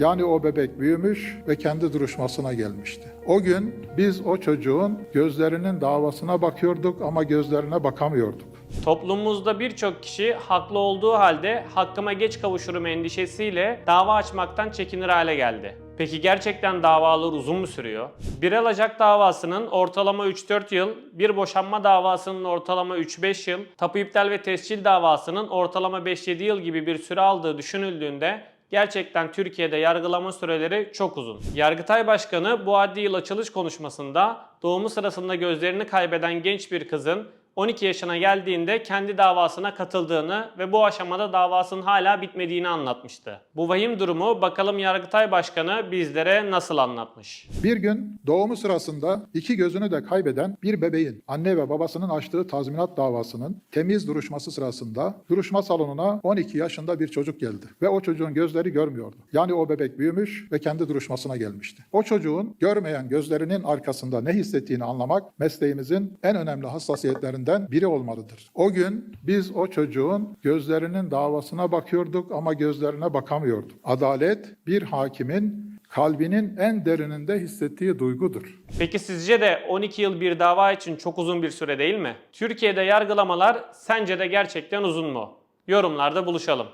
Yani o bebek büyümüş ve kendi duruşmasına gelmişti. O gün biz o çocuğun gözlerinin davasına bakıyorduk ama gözlerine bakamıyorduk. Toplumumuzda birçok kişi haklı olduğu halde hakkıma geç kavuşurum endişesiyle dava açmaktan çekinir hale geldi. Peki gerçekten davalar uzun mu sürüyor? Bir alacak davasının ortalama 3-4 yıl, bir boşanma davasının ortalama 3-5 yıl, tapu iptal ve tescil davasının ortalama 5-7 yıl gibi bir süre aldığı düşünüldüğünde Gerçekten Türkiye'de yargılama süreleri çok uzun. Yargıtay Başkanı bu adli yıl açılış konuşmasında doğumu sırasında gözlerini kaybeden genç bir kızın 12 yaşına geldiğinde kendi davasına katıldığını ve bu aşamada davasının hala bitmediğini anlatmıştı. Bu vahim durumu bakalım Yargıtay Başkanı bizlere nasıl anlatmış. Bir gün doğumu sırasında iki gözünü de kaybeden bir bebeğin anne ve babasının açtığı tazminat davasının temiz duruşması sırasında duruşma salonuna 12 yaşında bir çocuk geldi ve o çocuğun gözleri görmüyordu. Yani o bebek büyümüş ve kendi duruşmasına gelmişti. O çocuğun görmeyen gözlerinin arkasında ne hissettiğini anlamak mesleğimizin en önemli hassasiyetlerinden biri olmalıdır. O gün biz o çocuğun gözlerinin davasına bakıyorduk ama gözlerine bakamıyorduk. Adalet bir hakimin kalbinin en derininde hissettiği duygudur. Peki sizce de 12 yıl bir dava için çok uzun bir süre değil mi? Türkiye'de yargılamalar sence de gerçekten uzun mu? Yorumlarda buluşalım.